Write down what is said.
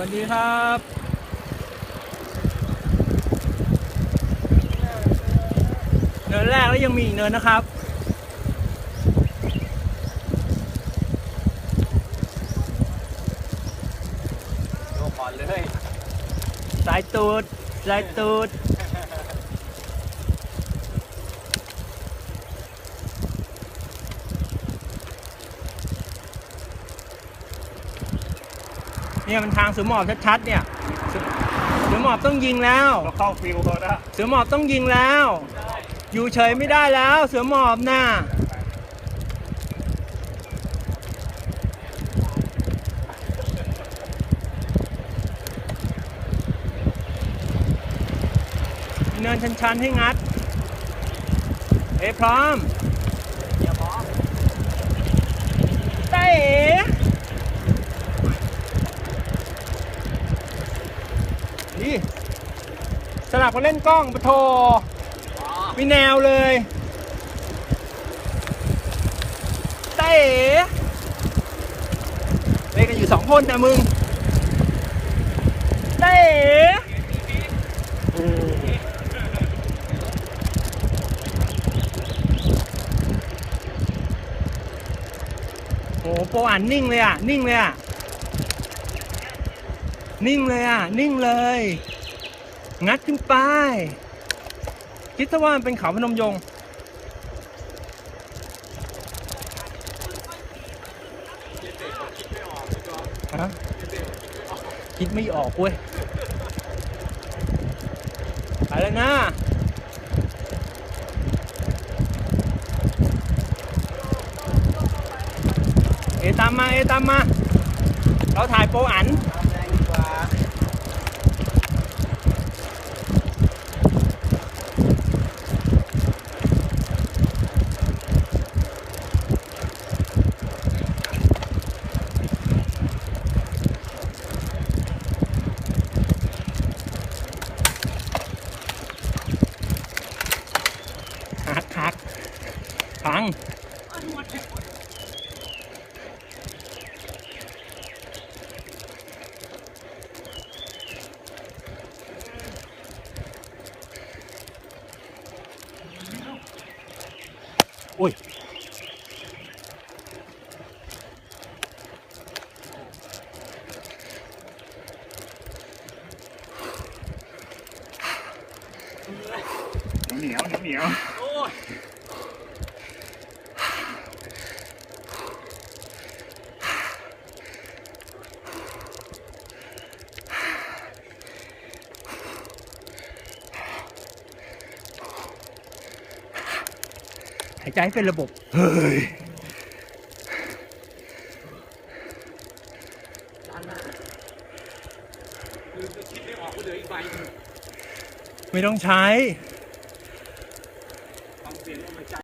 วัสดีครับเนินแรกแล้วยังมีอีกเนินนะครับ โยกก่อนเลย สายตูด สายตูด เนี่ยมันทางเสือหมอบชัดๆเนี่ยเสือเสือหมอบต้องยิงแล้วเราเข้าฟิวเขานะเสือหมอบต้องยิงแล้ว อยู่เฉยไม่ได้แล้ว เสือหมอบน่ะมีเนินชันๆให้งัด เอ้พร้อมเดี๋ยวพร้อมเต้นี่ สลับกันเล่นกล้องปะโทอ๋อมีแนวเลยเต้เล่นกันอยู่สองคนนะมึงเต้โอ้โปอ่านนิ่งเลยอะ นิ่งเลยอะ นิ่งเลยอะ นิ่งเลย งัดขึ้นไป คิดซะว่ามันเป็นเขาพนมยงค์ฮะคิดไม่ออกเว้ยไปแล้วนะเอตามมาเอตามมา เราถ่ายโปอัน ทำแรงดีกว่า หักหัก พังอุ้ยเหนียวเหนียวเหนียวายใจให้เป็นระบบ เฮ้ยคือจะคิดไม่ออกว่าเหลืออีกใบหนึ่งไม่ต้องใช้